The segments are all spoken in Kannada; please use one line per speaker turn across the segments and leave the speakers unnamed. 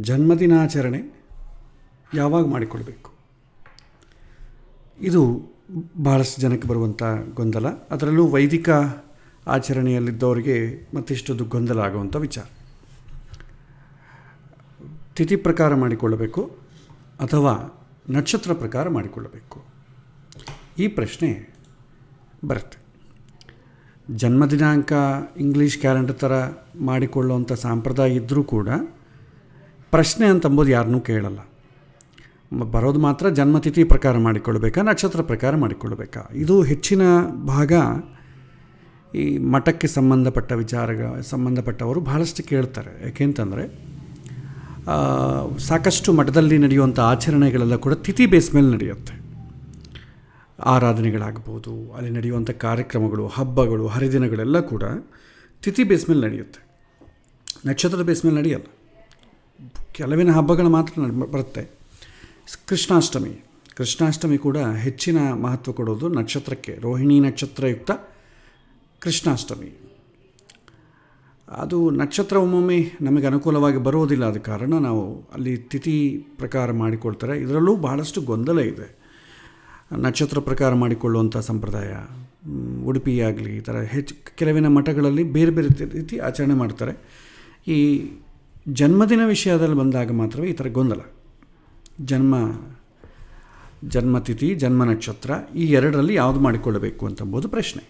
ಜನ್ಮದಿನಾಚರಣೆ ಯಾವಾಗ ಮಾಡಿಕೊಳ್ಬೇಕು ಇದು ಭಾಳಷ್ಟು ಜನಕ್ಕೆ ಬರುವಂಥ ಗೊಂದಲ. ಅದರಲ್ಲೂ ವೈದಿಕ ಆಚರಣೆಯಲ್ಲಿದ್ದವರಿಗೆ ಮತ್ತಿಷ್ಟೊಂದು ಗೊಂದಲ ಆಗುವಂಥ ವಿಚಾರ. ತಿಥಿ ಪ್ರಕಾರ ಮಾಡಿಕೊಳ್ಳಬೇಕು ಅಥವಾ ನಕ್ಷತ್ರ ಪ್ರಕಾರ ಮಾಡಿಕೊಳ್ಳಬೇಕು? ಈ ಪ್ರಶ್ನೆ ಬರುತ್ತೆ. ಜನ್ಮದಿನಾಂಕ ಇಂಗ್ಲೀಷ್ ಕ್ಯಾಲೆಂಡರ್ ಥರ ಮಾಡಿಕೊಳ್ಳುವಂಥ ಸಂಪ್ರದಾಯ ಇದ್ದರೂ ಕೂಡ ಪ್ರಶ್ನೆ ಅಂತಂಬೋದು ಯಾರನ್ನೂ ಕೇಳಲ್ಲ. ಬರೋದು ಮಾತ್ರ ಜನ್ಮತಿಥಿ ಪ್ರಕಾರ ಮಾಡಿಕೊಳ್ಬೇಕಾ ನಕ್ಷತ್ರ ಪ್ರಕಾರ ಮಾಡಿಕೊಳ್ಬೇಕಾ ಇದು ಹೆಚ್ಚಿನ ಭಾಗ ಈ ಮಠಕ್ಕೆ ಸಂಬಂಧಪಟ್ಟ ವಿಚಾರ ಸಂಬಂಧಪಟ್ಟವರು ಬಹಳಷ್ಟು ಕೇಳ್ತಾರೆ. ಯಾಕೆಂತಂದರೆ ಸಾಕಷ್ಟು ಮಠದಲ್ಲಿ ನಡೆಯುವಂಥ ಆಚರಣೆಗಳೆಲ್ಲ ಕೂಡ ತಿಥಿ ಬೇಸ್ ಮೇಲೆ ನಡೆಯುತ್ತೆ. ಆರಾಧನೆಗಳಾಗ್ಬೋದು, ಅಲ್ಲಿ ನಡೆಯುವಂಥ ಕಾರ್ಯಕ್ರಮಗಳು, ಹಬ್ಬಗಳು, ಹರಿದಿನಗಳೆಲ್ಲ ಕೂಡ ತಿಥಿ ಬೇಸ್ ಮೇಲೆ ನಡೆಯುತ್ತೆ. ನಕ್ಷತ್ರದ ಬೇಸ್ ಮೇಲೆ ನಡೆಯಲ್ಲ. ಕೆಲವಿನ ಹಬ್ಬಗಳು ಮಾತ್ರ ಬರುತ್ತೆ. ಕೃಷ್ಣಾಷ್ಟಮಿ. ಕೃಷ್ಣಾಷ್ಟಮಿ ಕೂಡ ಹೆಚ್ಚಿನ ಮಹತ್ವ ಕೊಡೋದು ನಕ್ಷತ್ರಕ್ಕೆ. ರೋಹಿಣಿ ನಕ್ಷತ್ರಯುಕ್ತ ಕೃಷ್ಣಾಷ್ಟಮಿ. ಅದು ನಕ್ಷತ್ರ ಒಮ್ಮೊಮ್ಮೆ ನಮಗೆ ಅನುಕೂಲವಾಗಿ ಬರೋದಿಲ್ಲ ಆದ ಕಾರಣ ನಾವು ಅಲ್ಲಿ ತಿಥಿ ಪ್ರಕಾರ ಮಾಡಿಕೊಳ್ತಾರೆ. ಇದರಲ್ಲೂ ಬಹಳಷ್ಟು ಗೊಂದಲ ಇದೆ. ನಕ್ಷತ್ರ ಪ್ರಕಾರ ಮಾಡಿಕೊಳ್ಳುವಂಥ ಸಂಪ್ರದಾಯ ಉಡುಪಿಯಾಗಲಿ ಈ ಥರ ಹೆಚ್ಚು, ಕೆಲವಿನ ಮಠಗಳಲ್ಲಿ ಬೇರೆ ಬೇರೆ ರೀತಿ ಆಚರಣೆ ಮಾಡ್ತಾರೆ. ಈ ಜನ್ಮದಿನ ವಿಷಯದಲ್ಲಿ ಬಂದಾಗ ಮಾತ್ರವೇ ಈ ಥರ ಗೊಂದಲ. ಜನ್ಮ, ಜನ್ಮತಿಥಿ, ಜನ್ಮ ನಕ್ಷತ್ರ ಈ ಎರಡರಲ್ಲಿ ಯಾವುದು ಮಾಡಿಕೊಳ್ಳಬೇಕು ಅಂತಂಬೋದು ಪ್ರಶ್ನೆ.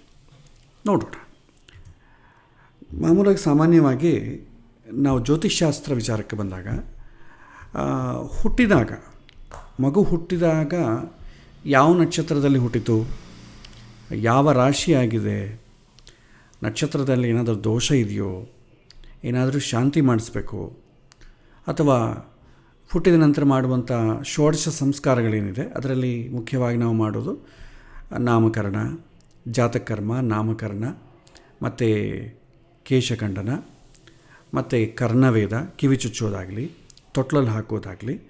ನೋಡೋಣ. ಮಾಮೂಲಾಗಿ ಸಾಮಾನ್ಯವಾಗಿ ನಾವು ಜ್ಯೋತಿಷ್ಶಾಸ್ತ್ರ ವಿಚಾರಕ್ಕೆ ಬಂದಾಗ ಹುಟ್ಟಿದಾಗ, ಮಗು ಹುಟ್ಟಿದಾಗ ಯಾವ ನಕ್ಷತ್ರದಲ್ಲಿ ಹುಟ್ಟಿತು? ಯಾವ ರಾಶಿಯಾಗಿದೆ? ನಕ್ಷತ್ರದಲ್ಲಿ ಏನಾದರೂ ದೋಷ ಇದೆಯೋ? ಏನಾದರೂ ಶಾಂತಿ ಮಾಡಿಸ್ಬೇಕು. ಅಥವಾ ಹುಟ್ಟಿದ ನಂತರ ಮಾಡುವಂಥ ಷೋಡಶ ಸಂಸ್ಕಾರಗಳೇನಿದೆ, ಅದರಲ್ಲಿ ಮುಖ್ಯವಾಗಿ ನಾವು ಮಾಡೋದು ನಾಮಕರಣ, ಜಾತಕರ್ಮ, ನಾಮಕರಣ, ಮತ್ತು ಕೇಶಖಂಡನ, ಮತ್ತು ಕರ್ಣವೇದ, ಕಿವಿ ಚುಚ್ಚೋದಾಗಲಿ, ತೊಟ್ಲಲ್ಲಿ ಹಾಕೋದಾಗಲಿ,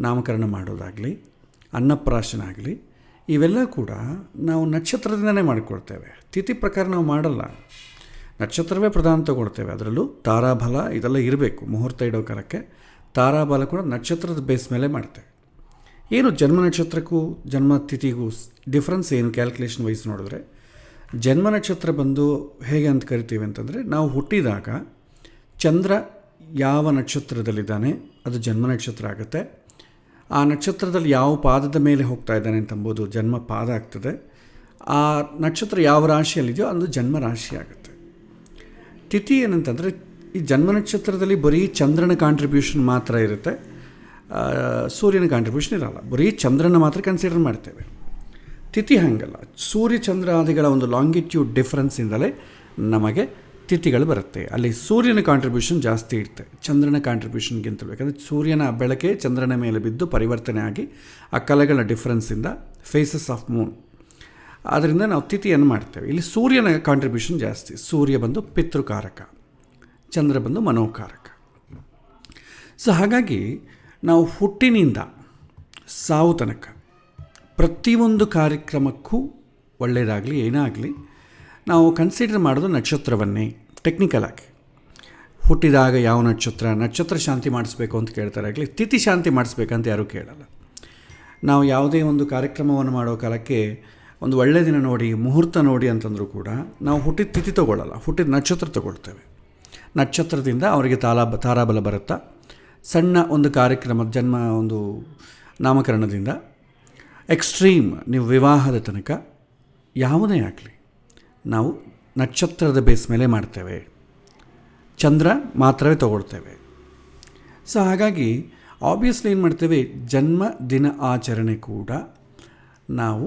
ನಾಮಕರಣ ಮಾಡೋದಾಗಲಿ ಅನ್ನಪ್ರಾಶನ ಆಗಲಿ ಇವೆಲ್ಲ ಕೂಡ ನಾವು ನಕ್ಷತ್ರದಿಂದನೇ ಮಾಡಿಕೊಳ್ತೇವೆ. ತಿಥಿ ಪ್ರಕಾರ ನಾವು ಮಾಡಲ್ಲ. ನಕ್ಷತ್ರವೇ ಪ್ರಧಾನ ತಗೊಳ್ತೇವೆ ಅದರಲ್ಲೂ ತಾರಾಬಲ ಇದೆಲ್ಲ ಇರಬೇಕು ಮುಹೂರ್ತ ಇಡೋ ಕಾಲಕ್ಕೆ. ತಾರಾಬಲ ಕೂಡ ನಕ್ಷತ್ರದ ಬೇಸ್ ಮೇಲೆ ಮಾಡ್ತೇವೆ. ಏನು ಜನ್ಮ ನಕ್ಷತ್ರಕ್ಕೂ ಜನ್ಮ ತಿಥಿಗೂ ಡಿಫ್ರೆನ್ಸ್ ಏನು ಕ್ಯಾಲ್ಕುಲೇಷನ್ ವೈಸ್ ನೋಡಿದ್ರೆ? ಜನ್ಮ ನಕ್ಷತ್ರ ಬಂದು ಹೇಗೆ ಅಂತ ಕರಿತೀವಿ ಅಂತಂದರೆ, ನಾವು ಹುಟ್ಟಿದಾಗ ಚಂದ್ರ ಯಾವ ನಕ್ಷತ್ರದಲ್ಲಿದ್ದಾನೆ, ಅದು ಜನ್ಮ ನಕ್ಷತ್ರ ಆಗುತ್ತೆ. ಆ ನಕ್ಷತ್ರದಲ್ಲಿ ಯಾವ ಪಾದದ ಮೇಲೆ ಹೋಗ್ತಾ ಇದ್ದಾನೆ ಅಂತಂಬೋದು ಜನ್ಮ ಪಾದ ಆಗ್ತದೆ. ಆ ನಕ್ಷತ್ರ ಯಾವ ರಾಶಿಯಲ್ಲಿದೆಯೋ ಅದು ಜನ್ಮ ರಾಶಿ ಆಗುತ್ತೆ. ತಿಥಿ ಏನಂತಂದರೆ ಈ ಜನ್ಮ ನಕ್ಷತ್ರದಲ್ಲಿ ಬರೀ ಚಂದ್ರನ ಕಾಂಟ್ರಿಬ್ಯೂಷನ್ ಮಾತ್ರ ಇರುತ್ತೆ. ಸೂರ್ಯನ ಕಾಂಟ್ರಿಬ್ಯೂಷನ್ ಇರಲ್ಲ. ಬರೀ ಚಂದ್ರನ ಮಾತ್ರ ಕನ್ಸಿಡರ್ ಮಾಡ್ತೇವೆ. ತಿಥಿ ಹಾಗಲ್ಲ. ಸೂರ್ಯ ಚಂದ್ರಾದಿಗಳ ಒಂದು ಲಾಂಗಿಟ್ಯೂಡ್ ಡಿಫ್ರೆನ್ಸಿಂದಲೇ ನಮಗೆ ತಿಥಿಗಳು ಬರುತ್ತೆ. ಅಲ್ಲಿ ಸೂರ್ಯನ ಕಾಂಟ್ರಿಬ್ಯೂಷನ್ ಜಾಸ್ತಿ ಇರುತ್ತೆ. ಚಂದ್ರನ ಕಾಂಟ್ರಿಬ್ಯೂಷನ್ಗಿಂತ ಯಾಕಂದರೆ ಸೂರ್ಯನ ಬೆಳಕೆ ಚಂದ್ರನ ಮೇಲೆ ಬಿದ್ದು ಪರಿವರ್ತನೆ ಆಗಿ ಆ ಕಲೆಗಳ ಡಿಫ್ರೆನ್ಸಿಂದ ಫೇಸಸ್ ಆಫ್ ಮೂನ್ ಆದ್ದರಿಂದ ನಾವು ತಿಥಿಯನ್ನು ಮಾಡ್ತೇವೆ. ಇಲ್ಲಿ ಸೂರ್ಯನ ಕಾಂಟ್ರಿಬ್ಯೂಷನ್ ಜಾಸ್ತಿ. ಸೂರ್ಯ ಬಂದು ಪಿತೃಕಾರಕ, ಚಂದ್ರ ಬಂದು ಮನೋಕಾರಕ. ಸೊ ಹಾಗಾಗಿ ನಾವು ಹುಟ್ಟಿನಿಂದ ಸಾವು ತನಕ ಪ್ರತಿಯೊಂದು ಕಾರ್ಯಕ್ರಮಕ್ಕೂ ಒಳ್ಳೆಯದಾಗಲಿ, ಏನಾಗಲಿ, ನಾವು ಕನ್ಸಿಡರ್ ಮಾಡೋದು ನಕ್ಷತ್ರವನ್ನೇ ಟೆಕ್ನಿಕಲ್ ಆಗಿ. ಹುಟ್ಟಿದಾಗ ಯಾವ ನಕ್ಷತ್ರ ನಕ್ಷತ್ರ ಶಾಂತಿ ಮಾಡಿಸ್ಬೇಕು ಅಂತ ಕೇಳ್ತಾರೆ. ಆಗಲಿ, ತಿಥಿ ಶಾಂತಿ ಮಾಡಿಸ್ಬೇಕಂತ ಯಾರೂ ಕೇಳಲ್ಲ. ನಾವು ಯಾವುದೇ ಒಂದು ಕಾರ್ಯಕ್ರಮವನ್ನು ಮಾಡೋ ಕಾಲಕ್ಕೆ ಒಂದು ಒಳ್ಳೆಯ ದಿನ ನೋಡಿ, ಮುಹೂರ್ತ ನೋಡಿ ಅಂತಂದರೂ ಕೂಡ ನಾವು ಹುಟ್ಟಿದ ತಿಥಿ ತೊಗೊಳ್ಳಲ್ಲ, ಹುಟ್ಟಿದ ನಕ್ಷತ್ರ ತಗೊಳ್ತೇವೆ. ನಕ್ಷತ್ರದಿಂದ ಅವರಿಗೆ ತಾಲಾ ತಾರಾಬಲ ಬರುತ್ತಾ? ಸಣ್ಣ ಒಂದು ಕಾರ್ಯಕ್ರಮ, ಜನ್ಮ ಒಂದು ನಾಮಕರಣದಿಂದ ಎಕ್ಸ್ಟ್ರೀಮ್ ನೀವು ವಿವಾಹದ ತನಕ ಯಾವುದೇ ಆಗಲಿ, ನಾವು ನಕ್ಷತ್ರದ ಬೇಸ್ ಮೇಲೆ ಮಾಡ್ತೇವೆ. ಚಂದ್ರ ಮಾತ್ರವೇ ತಗೊಳ್ತೇವೆ. ಸೊ ಹಾಗಾಗಿ ಆಬ್ವಿಯಸ್ಲಿ ಏನು ಮಾಡ್ತೇವೆ? ಜನ್ಮ ದಿನ ಆಚರಣೆ ಕೂಡ ನಾವು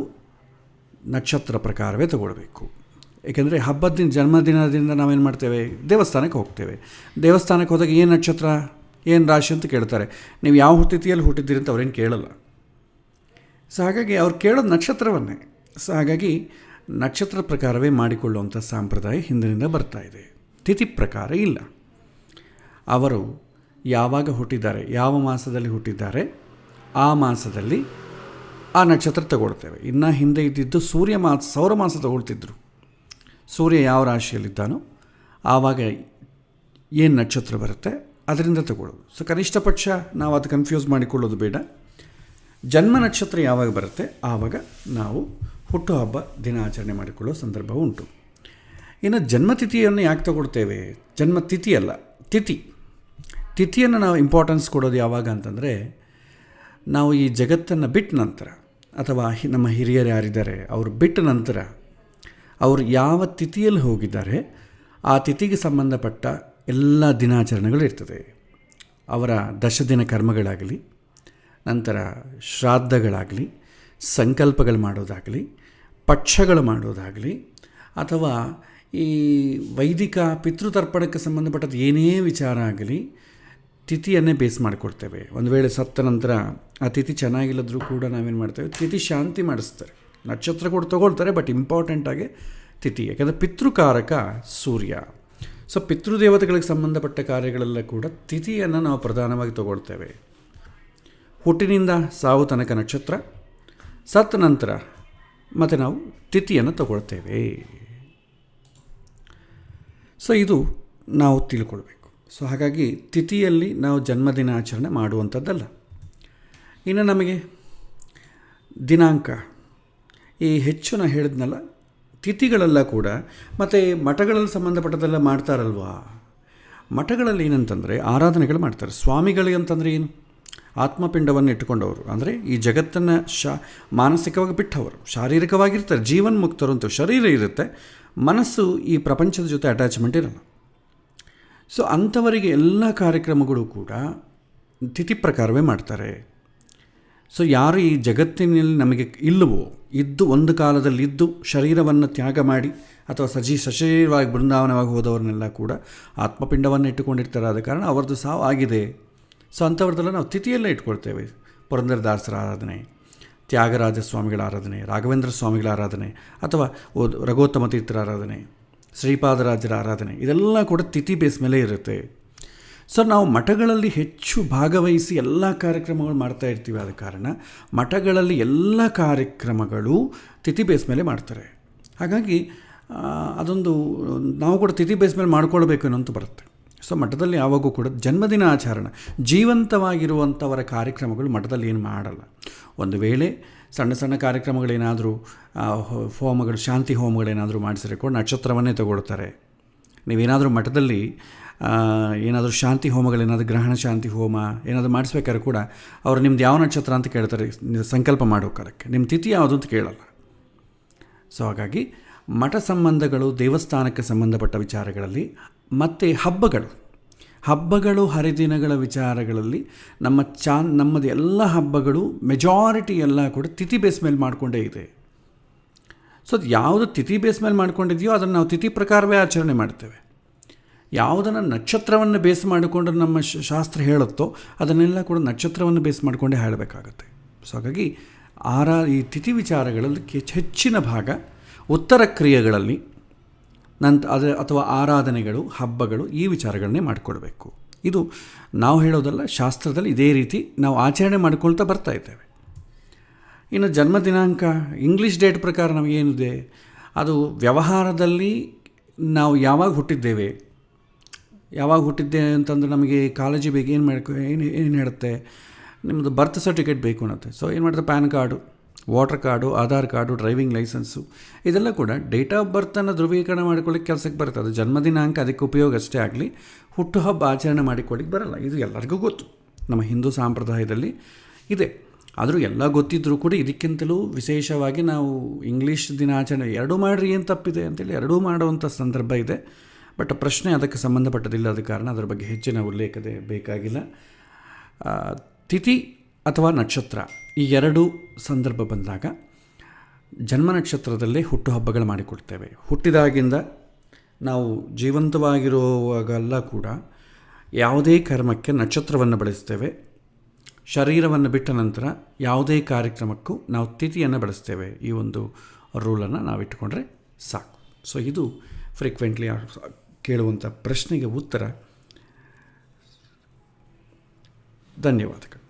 ನಕ್ಷತ್ರ ಪ್ರಕಾರವೇ ತಗೊಳ್ಬೇಕು. ಏಕೆಂದರೆ ಹಬ್ಬದ ದಿನ ಜನ್ಮದಿನದಿಂದ ನಾವೇನು ಮಾಡ್ತೇವೆ? ದೇವಸ್ಥಾನಕ್ಕೆ ಹೋಗ್ತೇವೆ. ದೇವಸ್ಥಾನಕ್ಕೆ ಹೋದಾಗ ಏನು ನಕ್ಷತ್ರ, ಏನು ರಾಶಿ ಅಂತ ಕೇಳ್ತಾರೆ. ನೀವು ಯಾವ ತಿಥಿಯಲ್ಲಿ ಹುಟ್ಟಿದ್ದೀರಿ ಅಂತ ಅವ್ರೇನು ಕೇಳಲ್ಲ. ಸೊ ಹಾಗಾಗಿ ಅವ್ರು ಕೇಳೋದು ನಕ್ಷತ್ರವನ್ನೇ. ಸೊ ಹಾಗಾಗಿ ನಕ್ಷತ್ರ ಪ್ರಕಾರವೇ ಮಾಡಿಕೊಳ್ಳುವಂಥ ಸಂಪ್ರದಾಯ ಹಿಂದಿನಿಂದ ಬರ್ತಾ ಇದೆ. ತಿಥಿ ಪ್ರಕಾರ ಇಲ್ಲ. ಅವರು ಯಾವಾಗ ಹುಟ್ಟಿದ್ದಾರೆ, ಯಾವ ಮಾಸದಲ್ಲಿ ಹುಟ್ಟಿದ್ದಾರೆ, ಆ ಮಾಸದಲ್ಲಿ ಆ ನಕ್ಷತ್ರ ತಗೊಳ್ತೇವೆ. ಇನ್ನು ಹಿಂದೆ ಇದ್ದಿದ್ದು ಸೂರ್ಯ ಮಾಸ, ಸೌರ ಮಾಸ ತಗೊಳ್ತಿದ್ರು. ಸೂರ್ಯ ಯಾವ ರಾಶಿಯಲ್ಲಿದ್ದಾನೋ ಆವಾಗ ಏನು ನಕ್ಷತ್ರ ಬರುತ್ತೆ ಅದರಿಂದ ತಗೊಳ್ಳೋದು. ಸೊ ಕನಿಷ್ಠ ಪಕ್ಷ ನಾವು ಅದು ಕನ್ಫ್ಯೂಸ್ ಮಾಡಿಕೊಳ್ಳೋದು ಬೇಡ. ಜನ್ಮ ನಕ್ಷತ್ರ ಯಾವಾಗ ಬರುತ್ತೆ ಆವಾಗ ನಾವು ಹುಟ್ಟುಹಬ್ಬ ದಿನಾಚರಣೆ ಮಾಡಿಕೊಳ್ಳೋ ಸಂದರ್ಭ ಉಂಟು. ಇನ್ನು ಜನ್ಮತಿಥಿಯನ್ನು ಯಾಕೆ ತಗೊಳ್ತೇವೆ? ಜನ್ಮ ತಿಥಿ ಅಲ್ಲ, ತಿಥಿ. ತಿಥಿಯನ್ನು ನಾವು ಇಂಪಾರ್ಟೆನ್ಸ್ ಕೊಡೋದು ಯಾವಾಗ ಅಂತಂದರೆ ನಾವು ಈ ಜಗತ್ತನ್ನು ಬಿಟ್ಟ ನಂತರ. ಅಥವಾ ನಮ್ಮ ಹಿರಿಯರು ಯಾರಿದ್ದಾರೆ, ಅವರು ಬಿಟ್ಟ ನಂತರ ಅವರು ಯಾವ ತಿಥಿಯಲ್ಲಿ ಹೋಗಿದ್ದಾರೆ, ಆ ತಿಥಿಗೆ ಸಂಬಂಧಪಟ್ಟ ಎಲ್ಲ ದಿನಾಚರಣೆಗಳು ಇರ್ತದೆ. ಅವರ ದಶದಿನ ಕರ್ಮಗಳಾಗಲಿ, ನಂತರ ಶ್ರಾದ್ದಗಳಾಗಲಿ, ಸಂಕಲ್ಪಗಳು ಮಾಡೋದಾಗಲಿ, ಪಕ್ಷಗಳು ಮಾಡೋದಾಗಲಿ, ಅಥವಾ ಈ ವೈದಿಕ ಪಿತೃತರ್ಪಣಕ್ಕೆ ಸಂಬಂಧಪಟ್ಟದ್ದು ಏನೇ ವಿಚಾರ ಆಗಲಿ ತಿಥಿಯನ್ನೇ ಬೇಸ್ ಮಾಡಿಕೊಡ್ತೇವೆ ಒಂದು ವೇಳೆ ಸತ್ತ ನಂತರ ಆ ತಿಥಿ ಚೆನ್ನಾಗಿಲ್ಲದ್ರೂ ಕೂಡ ನಾವೇನು ಮಾಡ್ತೇವೆ? ತಿಥಿ ಶಾಂತಿ ಮಾಡಿಸ್ತಾರೆ. ನಕ್ಷತ್ರ ಕೂಡ ತೊಗೊಳ್ತಾರೆ ಬಟ್ ಇಂಪಾರ್ಟೆಂಟಾಗಿ ತಿಥಿ, ಯಾಕಂದರೆ ಪಿತೃಕಾರಕ ಸೂರ್ಯ. ಸೊ ಪಿತೃದೇವತೆಗಳಿಗೆ ಸಂಬಂಧಪಟ್ಟ ಕಾರ್ಯಗಳೆಲ್ಲ ಕೂಡ ತಿಥಿಯನ್ನು ನಾವು ಪ್ರಧಾನವಾಗಿ ತಗೊಳ್ತೇವೆ. ಹುಟ್ಟಿನಿಂದ ಸಾವು ತನಕ ನಕ್ಷತ್ರ, ಸತ್ತ ನಂತರ ಮತ್ತು ನಾವು ತಿಥಿಯನ್ನು ತಗೊಳ್ತೇವೆ. ಸೊ ಇದು ನಾವು ತಿಳ್ಕೊಳ್ಬೇಕು. ಸೊ ಹಾಗಾಗಿ ತಿಥಿಯಲ್ಲಿ ನಾವು ಜನ್ಮದಿನ ಆಚರಣೆ ಮಾಡುವಂಥದ್ದಲ್ಲ. ಇನ್ನು ನಮಗೆ ದಿನಾಂಕ. ಈ ಹೆಚ್ಚು ನಾನು ಹೇಳಿದ್ನಲ್ಲ, ತಿಥಿಗಳೆಲ್ಲ ಕೂಡ ಮತ್ತು ಮಠಗಳಲ್ಲಿ ಸಂಬಂಧಪಟ್ಟದೆಲ್ಲ ಮಾಡ್ತಾರಲ್ವಾ? ಮಠಗಳಲ್ಲಿ ಏನಂತಂದರೆ ಆರಾಧನೆಗಳು ಮಾಡ್ತಾರೆ. ಸ್ವಾಮಿಗಳಿಗೆ ಅಂತಂದರೆ ಏನು? ಆತ್ಮಪಿಂಡವನ್ನು ಇಟ್ಟುಕೊಂಡವರು. ಅಂದರೆ ಈ ಜಗತ್ತನ್ನು ಶಾ, ಮಾನಸಿಕವಾಗಿ ಬಿಟ್ಟವರು. ಶಾರೀರಿಕವಾಗಿರ್ತಾರೆ. ಜೀವನ್ಮುಕ್ತರು ಅಂತ ಶರೀರ ಇರುತ್ತೆ. ಮನಸ್ಸು ಈ ಪ್ರಪಂಚದ ಜೊತೆ ಅಟ್ಯಾಚ್ಮೆಂಟ್ ಇರಲ್ಲ. ಸೊ ಅಂಥವರಿಗೆ ಎಲ್ಲ ಕಾರ್ಯಕ್ರಮಗಳು ಕೂಡ ತಿಥಿ ಪ್ರಕಾರವೇ ಮಾಡ್ತಾರೆ. ಸೊ ಯಾರು ಈ ಜಗತ್ತಿನಲ್ಲಿ ನಮಗೆ ಇಲ್ಲವೋ, ಇದ್ದು ಒಂದು ಕಾಲದಲ್ಲಿ ಇದ್ದು ಶರೀರವನ್ನು ತ್ಯಾಗ ಮಾಡಿ ಅಥವಾ ಸಜಿ ಸಶರೀರವಾಗಿ ಬೃಂದಾವನವಾಗಿ ಹೋದವ್ರನ್ನೆಲ್ಲ ಕೂಡ ಆತ್ಮಪಿಂಡವನ್ನು ಇಟ್ಟುಕೊಂಡಿರ್ತಾರೆ. ಆದ ಕಾರಣ ಅವ್ರದ್ದು ಸಾವು ಆಗಿದೆ. ಸೊ ಅಂಥವ್ರದ್ದೆಲ್ಲ ನಾವು ತಿಥಿಯಲ್ಲೇ ಇಟ್ಕೊಳ್ತೇವೆ. ಪುರಂದರದಾಸರ ಆರಾಧನೆ ತ್ಯಾಗರಾಜ ಸ್ವಾಮಿಗಳ ಆರಾಧನೆ, ರಾಘವೇಂದ್ರ ಸ್ವಾಮಿಗಳ ಆರಾಧನೆ ಅಥವಾ ರಘೋತ್ತಮ ತೀರ್ಥರ ಆರಾಧನೆ. ಶ್ರೀಪಾದರಾಜರ ಆರಾಧನೆ, ಇದೆಲ್ಲ ಕೂಡ ತಿಥಿ ಬೇಸ್ ಮೇಲೆ ಇರುತ್ತೆ. ಸೊ ನಾವು ಮಠಗಳಲ್ಲಿ ಹೆಚ್ಚು ಭಾಗವಹಿಸಿ ಎಲ್ಲ ಕಾರ್ಯಕ್ರಮಗಳು ಮಾಡ್ತಾ ಇರ್ತೀವಿ ಆದ ಕಾರಣ, ಮಠಗಳಲ್ಲಿ ಎಲ್ಲ ಕಾರ್ಯಕ್ರಮಗಳು ತಿಥಿ ಬೇಸ್ ಮೇಲೆ ಮಾಡ್ತಾರೆ. ಹಾಗಾಗಿ ಅದೊಂದು, ನಾವು ಕೂಡ ತಿಥಿ ಬೇಸ್ ಮೇಲೆ ಮಾಡ್ಕೊಳ್ಬೇಕು ಅನ್ನೋಂತ ಬರುತ್ತೆ. ಸೊ ಮಠದಲ್ಲಿ ಯಾವಾಗೂ ಕೂಡ ಜನ್ಮದಿನ ಆಚರಣೆ ಜೀವಂತವಾಗಿರುವಂಥವರ ಕಾರ್ಯಕ್ರಮಗಳು ಮಠದಲ್ಲಿ ಏನು ಮಾಡಲ್ಲ. ಒಂದು ವೇಳೆ ಸಣ್ಣ ಸಣ್ಣ ಕಾರ್ಯಕ್ರಮಗಳೇನಾದರೂ ಹೋಮಗಳು, ಶಾಂತಿ ಹೋಮಗಳೇನಾದರೂ ಮಾಡಿಸಿದ್ರೆ ಕೂಡ ನಕ್ಷತ್ರವನ್ನೇ ತಗೊಳ್ತಾರೆ. ನೀವೇನಾದರೂ ಮಠದಲ್ಲಿ ಏನಾದರೂ ಶಾಂತಿ ಹೋಮಗಳೇನಾದರೂ ಗ್ರಹಣ ಶಾಂತಿ ಹೋಮ ಏನಾದರೂ ಮಾಡಿಸ್ಬೇಕಾದ್ರೆ ಕೂಡ ಅವರು ನಿಮ್ದು ಯಾವ ನಕ್ಷತ್ರ ಅಂತ ಕೇಳ್ತಾರೆ. ಸಂಕಲ್ಪ ಮಾಡೋ ಕಾಲಕ್ಕೆ ನಿಮ್ಮ ತಿಥಿ ಯಾವುದು ಅಂತ ಕೇಳಲ್ಲ. ಸೊ ಹಾಗಾಗಿ ಮಠ ಸಂಬಂಧಗಳು, ದೇವಸ್ಥಾನಕ್ಕೆ ಸಂಬಂಧಪಟ್ಟ ವಿಚಾರಗಳಲ್ಲಿ ಮತ್ತು ಹಬ್ಬಗಳು. ಹಬ್ಬಗಳು ಹರಿದಿನಗಳ ವಿಚಾರಗಳಲ್ಲಿ ನಮ್ಮ ಚಾ ನಮ್ಮದು ಎಲ್ಲ ಹಬ್ಬಗಳು ಮೆಜಾರಿಟಿ ಎಲ್ಲ ಕೂಡ ತಿಥಿ ಬೇಸ್ ಮೇಲೆ ಮಾಡಿಕೊಂಡೇ ಇದೆ. ಸೊ ಅದು ಯಾವುದು ತಿಥಿ ಬೇಸ್ ಮೇಲೆ ಮಾಡ್ಕೊಂಡಿದೆಯೋ ಅದನ್ನು ನಾವು ತಿಥಿ ಪ್ರಕಾರವೇ ಆಚರಣೆ ಮಾಡ್ತೇವೆ. ಯಾವುದನ್ನು ನಕ್ಷತ್ರವನ್ನು ಬೇಸ್ ಮಾಡಿಕೊಂಡು ನಮ್ಮ ಶಾಸ್ತ್ರ ಹೇಳುತ್ತೋ ಅದನ್ನೆಲ್ಲ ಕೂಡ ನಕ್ಷತ್ರವನ್ನು ಬೇಸ್ ಮಾಡಿಕೊಂಡೇ ಹೇಳಬೇಕಾಗತ್ತೆ ಸೊ ಹಾಗಾಗಿ ಆರಾ, ಈ ತಿಥಿ ವಿಚಾರಗಳಲ್ಲಿ ಹೆಚ್ಚಿನ ಭಾಗ ಉತ್ತರ ಕ್ರಿಯೆಗಳಲ್ಲಿ ನಂತ ಅದರ ಅಥವಾ ಆರಾಧನೆಗಳು, ಹಬ್ಬಗಳು ಈ ವಿಚಾರಗಳನ್ನೇ ಮಾಡಿಕೊಡ್ಬೇಕು. ಇದು ನಾವು ಹೇಳೋದಲ್ಲ, ಶಾಸ್ತ್ರದಲ್ಲಿ ಇದೇ ರೀತಿ ನಾವು ಆಚರಣೆ ಮಾಡಿಕೊಳ್ತಾ ಬರ್ತಾ ಇದ್ದೇವೆ. ಇನ್ನು ಜನ್ಮ ದಿನಾಂಕ ಇಂಗ್ಲೀಷ್ ಡೇಟ್ ಪ್ರಕಾರ ನಮಗೇನಿದೆ ಅದು ವ್ಯವಹಾರದಲ್ಲಿ ನಾವು ಯಾವಾಗ ಹುಟ್ಟಿದ್ದೇವೆ? ಯಾವಾಗ ಹುಟ್ಟಿದ್ದೆ ಅಂತಂದ್ರೆ ನಮಗೆ ಕಾಲೇಜಿ ಬೇಕು, ಏನು ಮಾಡಬೇಕು ಏನು ಏನು ಹೇಳುತ್ತೆ? ನಿಮ್ಮದು ಬರ್ತ್ ಸರ್ಟಿಫಿಕೇಟ್ ಬೇಕು ಅನ್ನತ್ತೆ. ಸೊ ಏನು ಮಾಡ್ತಾರೆ pan card voter card, Aadhaar card, driving license, ಇದೆಲ್ಲ ಕೂಡ ಡೇಟ್ ಆಫ್ ಬರ್ತನ್ನು ಧ್ರುವೀಕರಣ ಮಾಡಿಕೊಳ್ಳಿಕ್ಕೆ ಕೆಲಸಕ್ಕೆ ಬರುತ್ತೆ. ಅದು ಜನ್ಮದಿನಾಂಕ, ಅದಕ್ಕೆ ಉಪಯೋಗ ಅಷ್ಟೇ ಆಗಲಿ, ಹುಟ್ಟುಹಬ್ಬ ಆಚರಣೆ ಮಾಡಿಕೊಳ್ಳಿಕ್ಕೆ ಬರಲ್ಲ. ಇದು ಎಲ್ಲರಿಗೂ ಗೊತ್ತು. ನಮ್ಮ ಹಿಂದೂ ಸಂಪ್ರದಾಯದಲ್ಲಿ ಇದೆ. ಆದರೂ ಎಲ್ಲ ಗೊತ್ತಿದ್ದರೂ ಕೂಡ ಇದಕ್ಕಿಂತಲೂ ವಿಶೇಷವಾಗಿ ನಾವು ಇಂಗ್ಲೀಷ್ ದಿನಾಚರಣೆ ಎರಡೂ ಮಾಡಿರಿ ಏನು ತಪ್ಪಿದೆ ಅಂತೇಳಿ ಎರಡೂ ಮಾಡುವಂಥ ಸಂದರ್ಭ ಇದೆ. ಬಟ್ ಪ್ರಶ್ನೆ ಅದಕ್ಕೆ ಸಂಬಂಧಪಟ್ಟದಿಲ್ಲ ಆದ ಕಾರಣ ಅದರ ಬಗ್ಗೆ ಹೆಚ್ಚಿನ ಉಲ್ಲೇಖತೆ ಬೇಕಾಗಿಲ್ಲ. ತಿಥಿ ಅಥವಾ ನಕ್ಷತ್ರ ಈ ಎರಡು ಸಂದರ್ಭ ಬಂದಾಗ ಜನ್ಮ ನಕ್ಷತ್ರದಲ್ಲೇ ಹುಟ್ಟುಹಬ್ಬಗಳು ಮಾಡಿಕೊಡ್ತೇವೆ. ಹುಟ್ಟಿದಾಗಿಂದ ನಾವು ಜೀವಂತವಾಗಿರುವಾಗೆಲ್ಲ ಕೂಡ ಯಾವುದೇ ಕರ್ಮಕ್ಕೆ ನಕ್ಷತ್ರವನ್ನು ಬಳಸ್ತೇವೆ. ಶರೀರವನ್ನು ಬಿಟ್ಟ ನಂತರ ಯಾವುದೇ ಕಾರ್ಯಕ್ರಮಕ್ಕೂ ನಾವು ತಿಥಿಯನ್ನು ಬಳಸ್ತೇವೆ. ಈ ಒಂದು ರೂಲನ್ನು ನಾವು ಇಟ್ಟುಕೊಂಡ್ರೆ ಸಾಕು. ಸೊ, ಇದು ಫ್ರೀಕ್ವೆಂಟ್ಲಿ ಕೇಳುವಂಥ ಪ್ರಶ್ನೆಗೆ ಉತ್ತರ. ಧನ್ಯವಾದಗಳು.